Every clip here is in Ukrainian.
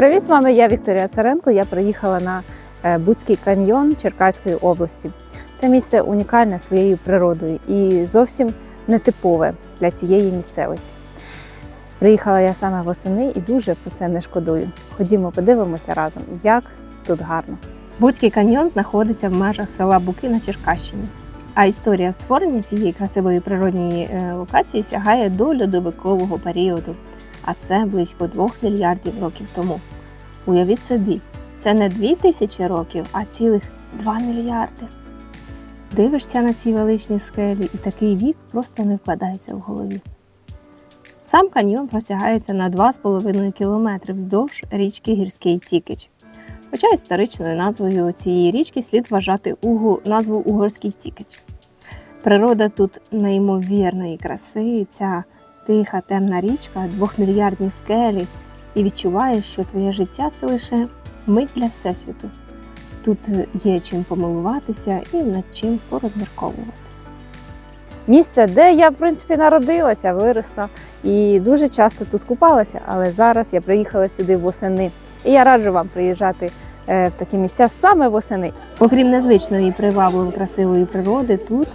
Привіт, з вами я Вікторія Царенко. Я приїхала на е, Буцький каньйон Черкаської області. Це місце унікальне своєю природою і зовсім нетипове для цієї місцевості. Приїхала я саме восени і дуже про це не шкодую. Ходімо, подивимося разом, як тут гарно. Буцький каньйон знаходиться в межах села Буки на Черкащині. А історія створення цієї красивої природньої е, локації сягає до льодовикового періоду, а це близько 2 мільярдів років тому. Уявіть собі, це не 2 тисячі років, а цілих 2 мільярди. Дивишся на ці величні скелі, і такий вік просто не вкладається в голові. Сам каньйон простягається на 2,5 кілометри вздовж річки Гірський Тікич. Хоча історичною назвою цієї річки слід вважати угу, назву Угорський Тікич. Природа тут неймовірної краси, ця тиха темна річка, двохмільярдні скелі, і відчуваєш, що твоє життя це лише мить для Всесвіту. Тут є чим помилуватися і над чим порозмірковувати. Місце, де я, в принципі, народилася, виросла і дуже часто тут купалася, але зараз я приїхала сюди восени. І я раджу вам приїжджати е, в такі місця саме восени. Окрім незвичної і привабливої красивої природи, тут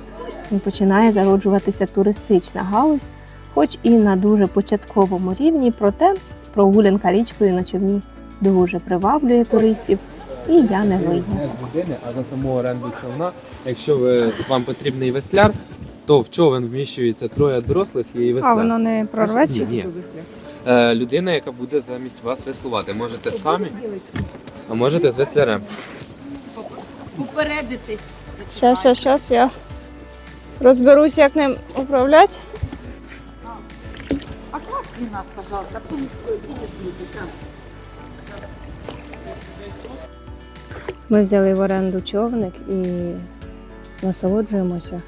починає зароджуватися туристична галузь, хоч і на дуже початковому рівні, проте прогулянка річкою на човні дуже приваблює туристів, і я не години, а за саму оренду човна. Якщо ви, вам потрібний весляр, то в човен вміщується троє дорослих і весляр. А воно не прорветься? Ні, ні. Е, людина, яка буде замість вас веслувати. Можете самі, а можете з веслярем. Упередити. Щас, щас, щас я розберусь, як ним управляти. А нас, пожалуйста, там. Ми взяли в оренду човник і насолоджуємося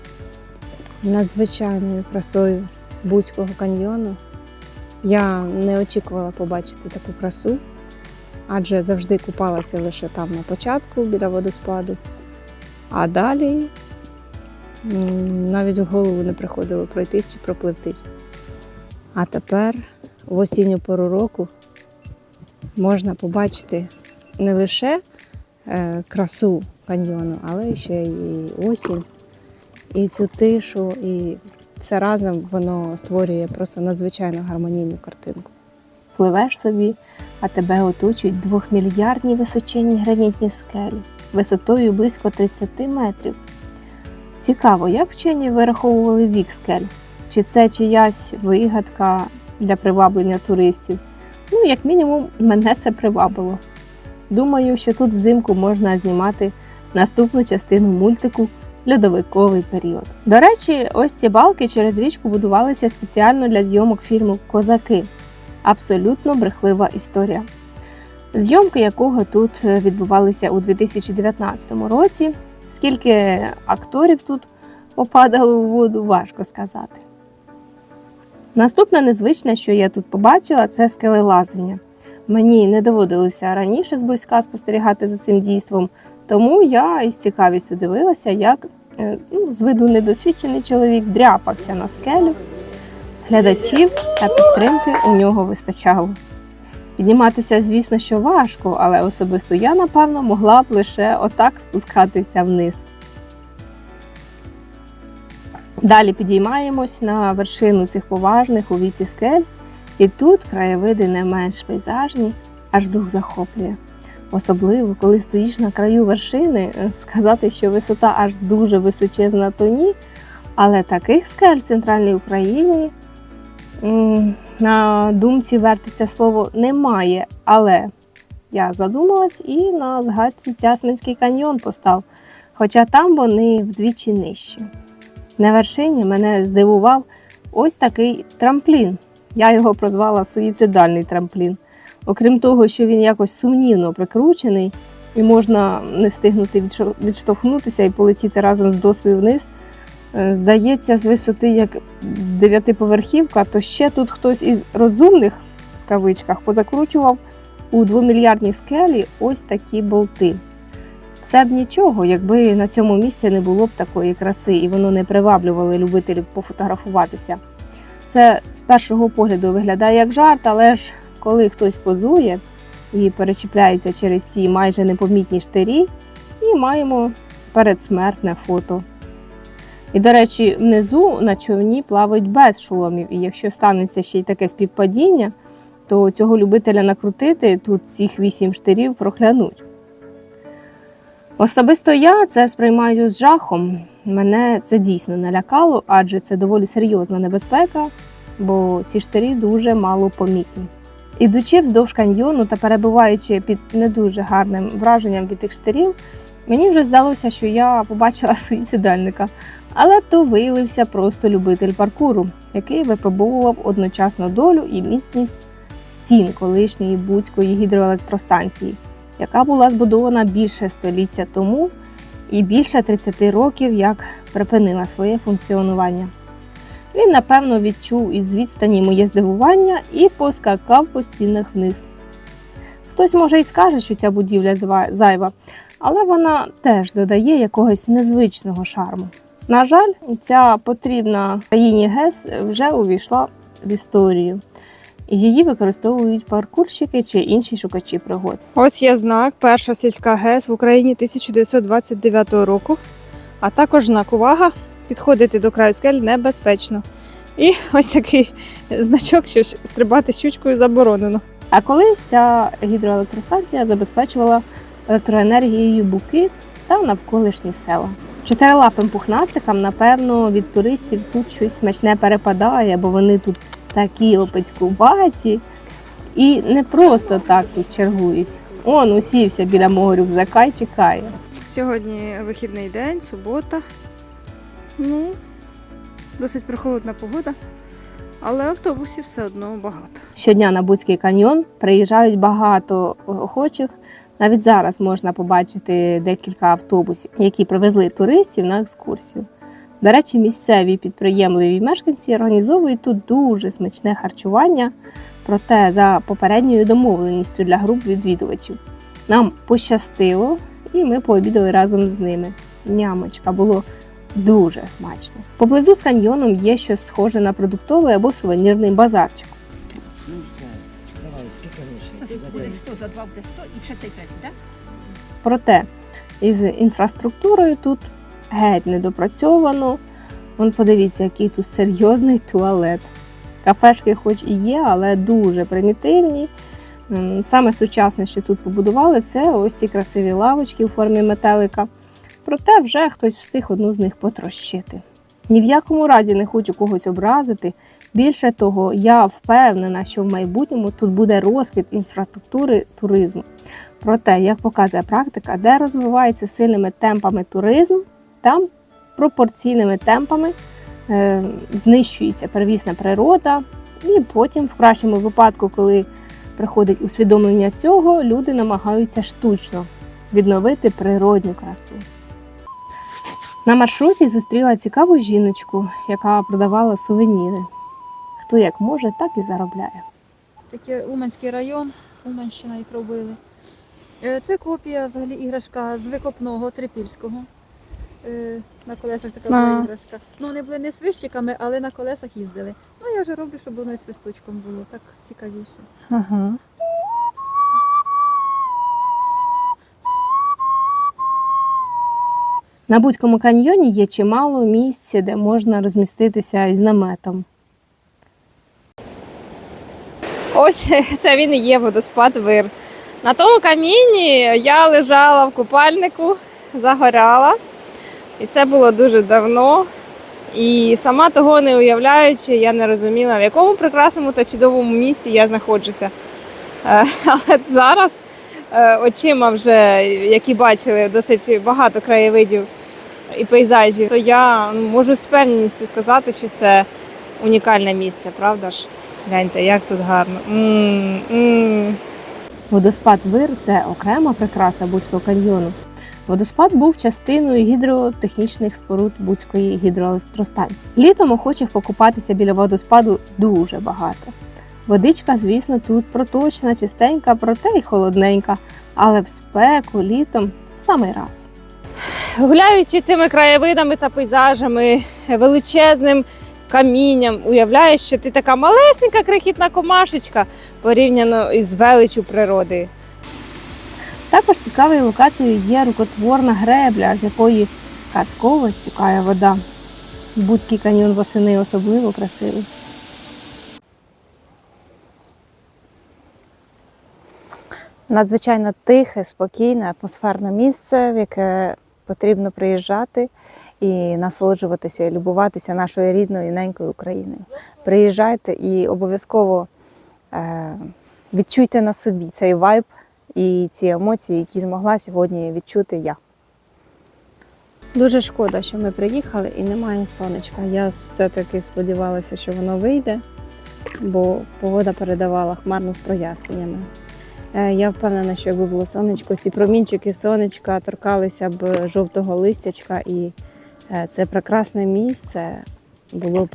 надзвичайною красою Буцького каньйону. Я не очікувала побачити таку красу, адже завжди купалася лише там на початку біля водоспаду. А далі навіть в голову не приходило пройтись чи пропливтись. А тепер в осінню пору року можна побачити не лише е, красу каньйону, але ще і осінь, і цю тишу, і все разом воно створює просто надзвичайно гармонійну картинку. Пливеш собі, а тебе оточують двохмільярдні височенні гранітні скелі висотою близько 30 метрів. Цікаво, як вчені вираховували вік скель? Чи це чиясь вигадка для приваблення туристів? Ну, як мінімум, мене це привабило. Думаю, що тут взимку можна знімати наступну частину мультику Льодовиковий період. До речі, ось ці балки через річку будувалися спеціально для зйомок фільму Козаки. Абсолютно брехлива історія. Зйомки якого тут е, відбувалися у 2019 році. Скільки акторів тут попадали у воду, важко сказати. Наступне незвичне, що я тут побачила, це скелелазення. Мені не доводилося раніше зблизька спостерігати за цим дійством, тому я із цікавістю дивилася, як е, ну, з виду недосвідчений чоловік дряпався на скелю. Глядачів та підтримки у нього вистачало. Підніматися, звісно, що важко, але особисто я, напевно, могла б лише отак спускатися вниз. Далі підіймаємось на вершину цих поважних у віці скель, і тут краєвиди не менш пейзажні, аж дух захоплює. Особливо, коли стоїш на краю вершини, сказати, що висота аж дуже височезна, то ні. Але таких скель в центральній Україні на думці вертиться слово немає. Але я задумалась і на згадці Тясминський каньйон постав, хоча там вони вдвічі нижчі. На вершині мене здивував ось такий трамплін. Я його прозвала суїцидальний трамплін. Окрім того, що він якось сумнівно прикручений і можна не встигнути відштовхнутися і полетіти разом з доскою вниз. Е, Здається, з висоти як дев'ятиповерхівка, то ще тут хтось із розумних в кавичках позакручував у двомільярдній скелі ось такі болти. Все б нічого, якби на цьому місці не було б такої краси і воно не приваблювало любителів пофотографуватися. Це з першого погляду виглядає як жарт, але ж коли хтось позує, і перечіпляються через ці майже непомітні штирі, і маємо передсмертне фото. І, до речі, внизу на човні плавають без шоломів. І якщо станеться ще й таке співпадіння, то цього любителя накрутити тут цих вісім штирів проклянуть. Особисто я це сприймаю з жахом. Мене це дійсно налякало, адже це доволі серйозна небезпека, бо ці штирі дуже мало помітні. Ідучи вздовж каньйону та перебуваючи під не дуже гарним враженням від тих штирів, мені вже здалося, що я побачила суїцидальника. Але то виявився просто любитель паркуру, який випробовував одночасно долю і міцність стін колишньої Буцької гідроелектростанції, яка була збудована більше століття тому і більше 30 років як припинила своє функціонування. Він, напевно, відчув із відстані моє здивування і поскакав по стінах вниз. Хтось може і скаже, що ця будівля зайва, але вона теж додає якогось незвичного шарму. На жаль, ця потрібна країні ГЕС вже увійшла в історію. Її використовують паркурщики чи інші шукачі пригод. Ось є знак перша сільська ГЕС в Україні 1929 року, а також знак увага. Підходити до краю скель небезпечно. І ось такий значок, що стрибати щучкою заборонено. А колись ця гідроелектростанція забезпечувала електроенергією буки та навколишні села. Чотирилапим пухнастикам, напевно, від туристів тут щось смачне перепадає, бо вони тут такі опецькуваті і не просто так тут чергують. Он усівся біля мого рюкзака і чекає. Сьогодні вихідний день, субота. Ну, досить прохолодна погода, але автобусів все одно багато. Щодня на Буцький каньйон приїжджають багато охочих. Навіть зараз можна побачити декілька автобусів, які привезли туристів на екскурсію. До речі, місцеві підприємливі мешканці організовують тут дуже смачне харчування, проте за попередньою домовленістю для груп відвідувачів. Нам пощастило, і ми пообідали разом з ними. Нямочка було дуже смачно. Поблизу з каньйоном є щось схоже на продуктовий або сувенірний базарчик. Давай, скільки грошей? Буде 100, за два буде 100 і ще цей третій, так? Проте із інфраструктурою тут геть недопрацьовано. Вон подивіться, який тут серйозний туалет. Кафешки, хоч і є, але дуже примітивні. Саме сучасне, що тут побудували, це ось ці красиві лавочки у формі метелика. Проте вже хтось встиг одну з них потрощити. Ні в якому разі не хочу когось образити. Більше того, я впевнена, що в майбутньому тут буде розквіт інфраструктури туризму. Проте, як показує практика, де розвивається сильними темпами туризм, там пропорційними темпами е, знищується первісна природа, і потім, в кращому випадку, коли приходить усвідомлення цього, люди намагаються штучно відновити природню красу. На маршруті зустріла цікаву жіночку, яка продавала сувеніри. Хто як може, так і заробляє. Такий Уманський район, Уманщина їх робили. Е, Це копія взагалі іграшка з викопного трипільського. Е, На колесах така була іграшка. Ну, вони були не з вищиками, але на колесах їздили. Ну, я вже роблю, щоб воно і свисточком було, так цікавіше. Ага. На Буцькому каньйоні є чимало місць, де можна розміститися із наметом. Ось це він і є водоспад Вир. На тому каміні я лежала в купальнику, загоряла. І це було дуже давно. І сама того не уявляючи, я не розуміла, в якому прекрасному та чудовому місці я знаходжуся. Е, Але зараз е, очима вже, які бачили досить багато краєвидів і пейзажів, то я ну, можу з певністю сказати, що це унікальне місце, правда ж? Гляньте, як тут гарно. м м Водоспад Вир це окрема прикраса Буцького каньйону. Водоспад був частиною гідротехнічних споруд Буцької гідроелектростанції. Літом охочих покупатися біля водоспаду дуже багато. Водичка, звісно, тут проточна, чистенька, проте й холодненька, але в спеку літом в самий раз. Гуляючи цими краєвидами та пейзажами, величезним камінням, уявляєш, що ти така малесенька крихітна комашечка порівняно із величю природи. Також цікавою локацією є рукотворна гребля, з якої казково стікає вода. Буцький каньйон восени особливо красивий. Надзвичайно тихе, спокійне, атмосферне місце, в яке потрібно приїжджати і насолоджуватися, і любуватися нашою рідною ненькою Україною. Приїжджайте і обов'язково е, відчуйте на собі цей вайб і ці емоції, які змогла сьогодні відчути я. Дуже шкода, що ми приїхали і немає сонечка. Я все-таки сподівалася, що воно вийде, бо погода передавала хмарно з проясненнями. Е, Я впевнена, що якби було сонечко, ці промінчики сонечка торкалися б жовтого листячка, і е, це прекрасне місце було б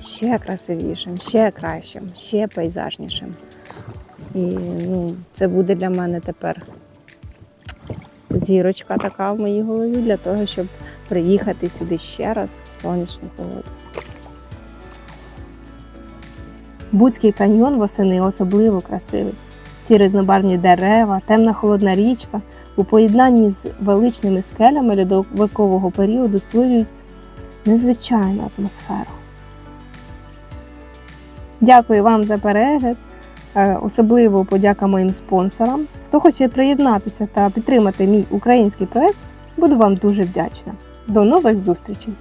ще красивішим, ще кращим, ще пейзажнішим. І ну, це буде для мене тепер зірочка така в моїй голові для того, щоб приїхати сюди ще раз в сонячну погоду. Буцький каньйон восени особливо красивий. Ці різнобарвні дерева, темна холодна річка у поєднанні з величними скелями льодовикового періоду створюють незвичайну атмосферу. Дякую вам за перегляд. Е, Особливо подяка моїм спонсорам. Хто хоче приєднатися та підтримати мій український проект, буду вам дуже вдячна. До нових зустрічей!